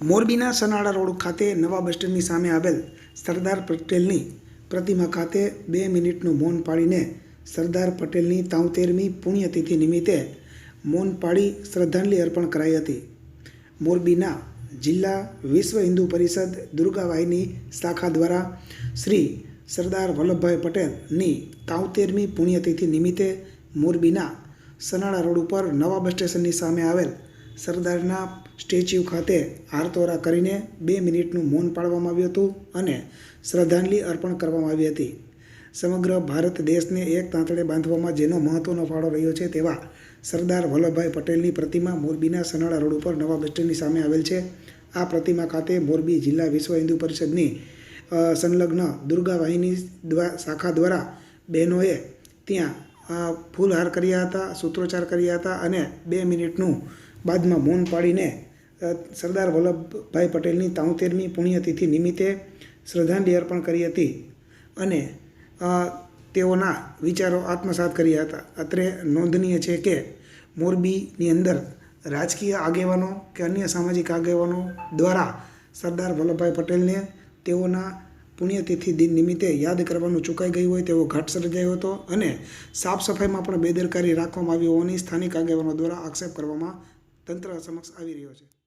મોરબીના સનાળા રોડ ખાતે નવા બસ સ્ટેન્ડની સામે આવેલ સરદાર પટેલની પ્રતિમા ખાતે બે મિનિટનું મૌન પાળીને સરદાર પટેલની તાઉતેરમી પુણ્યતિથિ નિમિત્તે મૌન પાળી શ્રદ્ધાંજલિ અર્પણ કરાઈ હતી. મોરબીના જિલ્લા વિશ્વ હિન્દુ પરિષદ દુર્ગાવાહિની શાખા દ્વારા શ્રી સરદાર વલ્લભભાઈ પટેલની તાઉતેરમી પુણ્યતિથિ નિમિત્તે મોરબીના સનાળા રોડ ઉપર નવા બસ સ્ટેશનની સામે આવેલ સરદારના સ્ટેચ્યુ ખાતે હારતોરા કરીને બે મિનિટનું મૌન પાળવામાં આવ્યું હતું અને શ્રદ્ધાંજલિ અર્પણ કરવામાં આવી હતી. સમગ્ર ભારત દેશને એક તાંતડે બાંધવામાં જેનો મહત્ત્વનો ફાળો રહ્યો છે તેવા સરદાર વલ્લભભાઈ પટેલની પ્રતિમા મોરબીના સનાળા રોડ ઉપર નવા બસ સ્ટેન્ડની સામે આવેલ છે. આ પ્રતિમા ખાતે મોરબી જિલ્લા વિશ્વ હિન્દુ પરિષદની સંલગ્ન દુર્ગા વાહિની શાખા દ્વારા બહેનોએ ત્યાં ફૂલહાર કર્યા હતા, સૂત્રોચ્ચાર કર્યા હતા અને બે મિનિટનું બાદમાં મૌન પાડીને સરદાર વલ્લભભાઈ પટેલની તાઉતેરમી પુણ્યતિથિ નિમિત્તે શ્રદ્ધાંજલિ અર્પણ કરી હતી અને તેઓના વિચારો આત્મસાત કર્યા હતા. અત્રે નોંધનીય છે કે મોરબીની અંદર રાજકીય આગેવાનો કે અન્ય સામાજિક આગેવાનો દ્વારા સરદાર વલ્લભભાઈ પટેલને તેઓના પુણ્યતિથિ દિન નિમિત્તે યાદ કરવાનું ચૂકાઈ ગયું હોય તેવો ઘાટ સર્જાયો હતો અને સાફ સફાઈમાં પણ બેદરકારી રાખવામાં આવી હોવાની સ્થાનિક આગેવાનો દ્વારા આક્ષેપ કરવામાં તંત્ર સમક્ષ આવી રહ્યો છે.